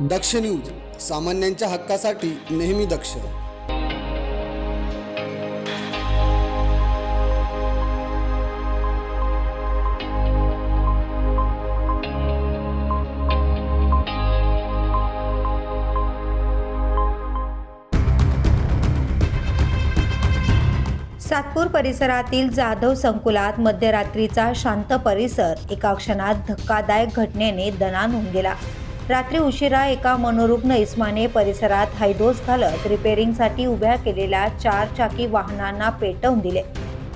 दक्ष news सामान्यांच्या हक्कासाठी नेहमी दक्ष. सातपूर परिसरातील जाधव संकुलात मध्यरात्रीचा शांत परिसर एका क्षणात धक्कादायक घटनेने दणान होऊन गेला. रात्री उशिरा एका मनोरुग्ण इस्माने परिसरात हायदोस घालत रिपेअरिंगसाठी उभ्या केलेल्या चार चाकी वाहनांना पेटवून दिले.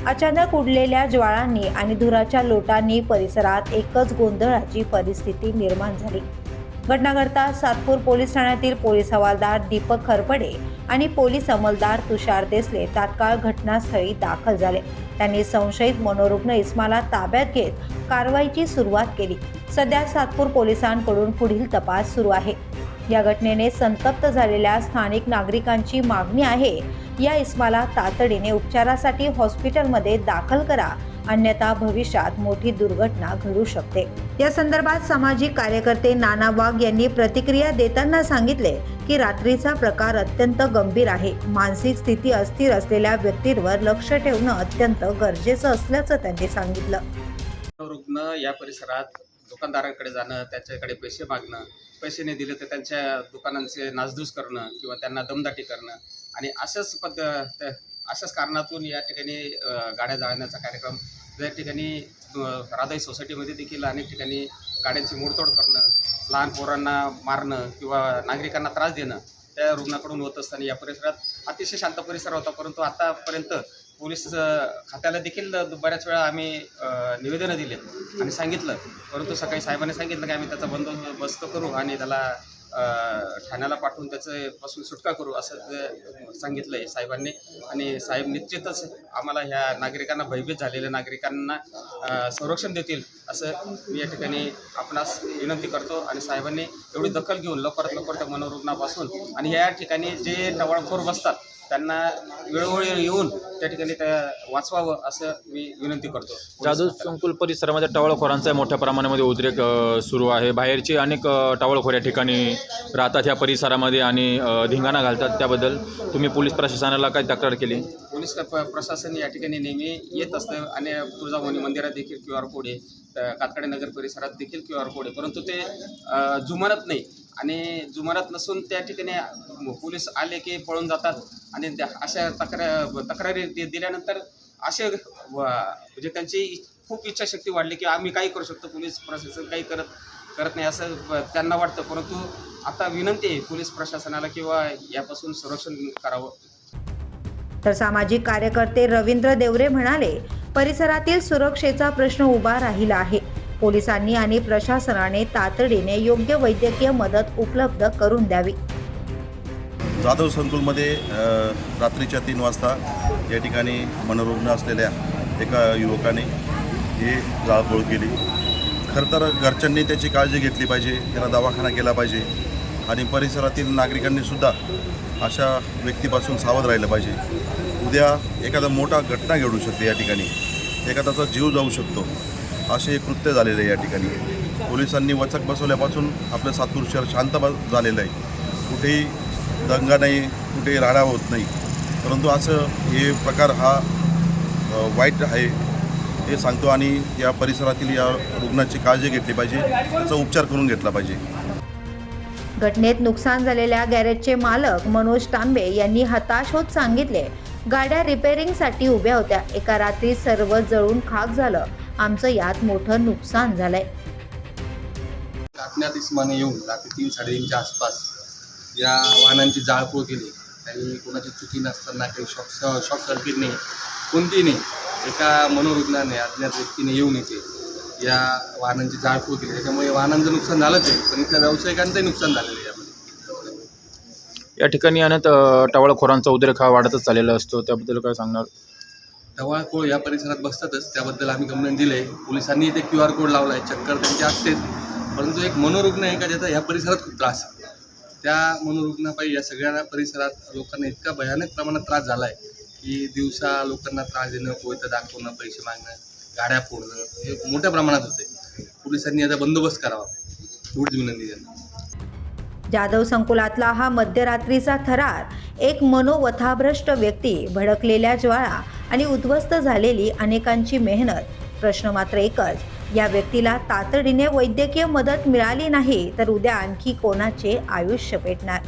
अचानक उडलेल्या ज्वाळांनी आणि धुराच्या लोटांनी परिसरात एकच गोंधळाची परिस्थिती निर्माण झाली. घटनाकरता सातपूर पोलीस ठाण्यातील पोलीस हवालदार दीपक खरपडे आणि पोलीस अंमलदार तुषार देसले तात्काळ घटनास्थळी दाखल झाले. त्यांनी संशयित मनोरुग्ण इस्माला ताब्यात घेत कारवाईची सुरुवात केली. सध्या सातपूर पोलिसांकडून पुढील तपास सुरू आहे. या घटनेने संतप्त झालेल्या स्थानिक नागरिकांची मागणी आहे. या इस्माला तातडीने उपचारासाठी हॉस्पिटलमध्ये दाखल करा अन्यथा भविष्यात मोठी दुर्घटना घडू शकते. या संदर्भात सामाजिक कार्यकर्ते नाना वाघ यांनी प्रतिक्रिया देताना सांगितले की रात्रीचा प्रकार अत्यंत गंभीर आहे. मानसिक स्थिती अस्थिर असलेल्या व्यक्तींवर लक्ष ठेवणं अत्यंत गरजेचं असल्याचं त्यांनी सांगितलं. रुग्ण या परिसरात दुकानदारांकडे जाणं त्याच्याकडे पैसे मागणं पैसे नाही दिले तर त्यांच्या दुकानांचे नासधूस करणं किंवा त्यांना दमदाटी करणं आणि अशाच पद्ध अशाच कारणातून या ठिकाणी गाड्या जाळण्याचा कार्यक्रम या ठिकाणी राधाई सोसायटीमध्ये देखील अनेक ठिकाणी गाड्यांची मोडतोड करणं लहान पोरांना मारणं किंवा नागरिकांना त्रास देणं त्या रुग्णाकडून होत असताना या परिसरात अतिशय शांत परिसर होता. परंतु आतापर्यंत पोलीस खात्याला देखील बऱ्याच वेळा आम्ही निवेदनं दिले आणि सांगितलं. परंतु सकाळी साहेबांनी सांगितलं की आम्ही त्याचा बंदोबस्त करू आणि त्याला ठाण्याला पाठवून त्याच्यापासून सुटका करू असं ते सांगितलं आहे साहेबांनी. आणि साहेब निश्चितच आम्हाला ह्या नागरिकांना भयभीत झालेल्या नागरिकांना संरक्षण देतील असं मी या ठिकाणी आपणास विनंती करतो. आणि साहेबांनी एवढी दखल घेऊन लवकरात लवकर त्या मनोरुग्णापासून आणि या ठिकाणी जे टवाळखोर बसतात त्यांना वेळोवेळी येऊन त्या ठिकाणी त्या वाचवावं असं मी विनंती करतो. जाधव संकुल परिसरामध्ये टवाळखोरांचा मोठ्या प्रमाणामध्ये उद्रेक सुरू आहे. बाहेरचे अनेक अ, टवाळखोर या ठिकाणी राहतात या परिसरामध्ये आणि धिंगाणा घालतात त्याबद्दल. तुम्ही पोलीस प्रशासनाला काय तक्रार केली? पोलीस प्रशासन या ठिकाणी नेहमी येत असतं. आणि तुळजाभवानी मंदिरात देखील क्यू आर कोड आहे. कातकडे नगर परिसरात देखील क्यू आर कोड आहे. परंतु ते जुमानत नाही. आणि जुमारात नसून त्या ठिकाणी पोलीस आले की पळून जातात. आणि त्या- अशा तक्रार तक्रारी दिल्यानंतर असे व- म्हणजे त्यांची खूप इच्छाशक्ती वाढली की आम्ही काही करू शकतो पोलीस प्रशासन काही करत करत नाही असं त्यांना वाटतं. परंतु आता विनंती आहे पोलीस प्रशासनाला किंवा यापासून संरक्षण करावं. तर सामाजिक कार्यकर्ते रवींद्र देवरे म्हणाले परिसरातील सुरक्षेचा प्रश्न उभा राहिला आहे. पोलिसांनी आणि प्रशासनाने तातडीने योग्य वैद्यकीय मदत उपलब्ध करून द्यावी. जाधव संकुलमध्ये रात्रीच्या तीन वाजता या ठिकाणी मनोरुग्ण असलेल्या एका युवकाने ही जाळपोळ केली. खरं तर घरच्यांनी त्याची काळजी घेतली पाहिजे त्याला दवाखाना केला पाहिजे आणि परिसरातील नागरिकांनी सुद्धा अशा व्यक्तीपासून सावध राहिलं पाहिजे. उद्या एखादा मोठा घटना घडू शकते या ठिकाणी. एखाद्याचा जीव जाऊ शकतो. असे कृत्य झालेले आहे या ठिकाणी. पोलिसांनी वचक बसवल्यापासून आपलं सातूर शहर शांत ब- झालेलं आहे. कुठेही दंगा नाही कुठेही राडा होत नाही. परंतु असं हे प्रकार हा वाईट आहे हे सांगतो आणि या परिसरातील या रुग्णाची काळजी घेतली पाहिजे त्याचा उपचार करून घेतला पाहिजे. घटनेत नुकसान झालेल्या गॅरेजचे मालक मनोज तांबे यांनी हताश होत सांगितले. गाड्या रिपेअरिंगसाठी उभ्या होत्या. एका रात्री सर्व जळून खाक झालं. आमचं यात मोठं नुकसान झालंय. अज्ञात इस्माने येऊन रात्री तीन साडेतीनच्या आसपास या वाहनांची जाळपोळ केली. काही कोणाची चुकी नसताना काही शॉक शॉक सर्किट नाही कोणतीही नाही एका मनोरुग्णाने अज्ञात व्यक्तीने येऊन इथे या वाहनांची जाळपोळ केली. त्याच्यामुळे वाहनांचं नुकसान झालंच आहे पण इथल्या व्यावसायिकांचंही नुकसान झालेलं आहे यामध्ये. या ठिकाणी अनेक टवाळखोरांचा उद्रेक हा वाढतच चाललेला असतो. त्याबद्दल काय सांगणार? टवाळखोळ या परिसरात बसतातच. त्याबद्दल आम्ही कंप्लेंट दिले आहे पोलिसांनी इथे क्यू आर कोड लावला आहे चक्कर त्यांची असतेच. परंतु एक मनोरुग्ण आहे का ज्याचा ह्या परिसरात खूप त्रास आहे. त्या मनोरुग्णापायी या सगळ्या परिसरात लोकांना इतका भयानक प्रमाणात त्रास झाला आहे की दिवसा लोकांना त्रास देणं कोयतं दाखवणं पैसे मागणं गाड्या फोडणं हे मोठ्या प्रमाणात होते पोलिसांनी याचा बंदोबस्त करावा. एवढीच विनंती त्यांना जाधव संकुलातला हा मध्यरात्रीचा थरार एक मनोवथाभ्रष्ट व्यक्ती भडकलेल्या ज्वाळा आणि उद्ध्वस्त झालेली अनेकांची मेहनत. प्रश्न मात्र एकच या व्यक्तीला तातडीने वैद्यकीय मदत मिळाली नाही तर उद्या आणखी कोणाचे आयुष्य पेटणार?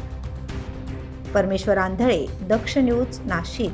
परमेश्वर आंधळे दक्ष न्यूज नाशिक.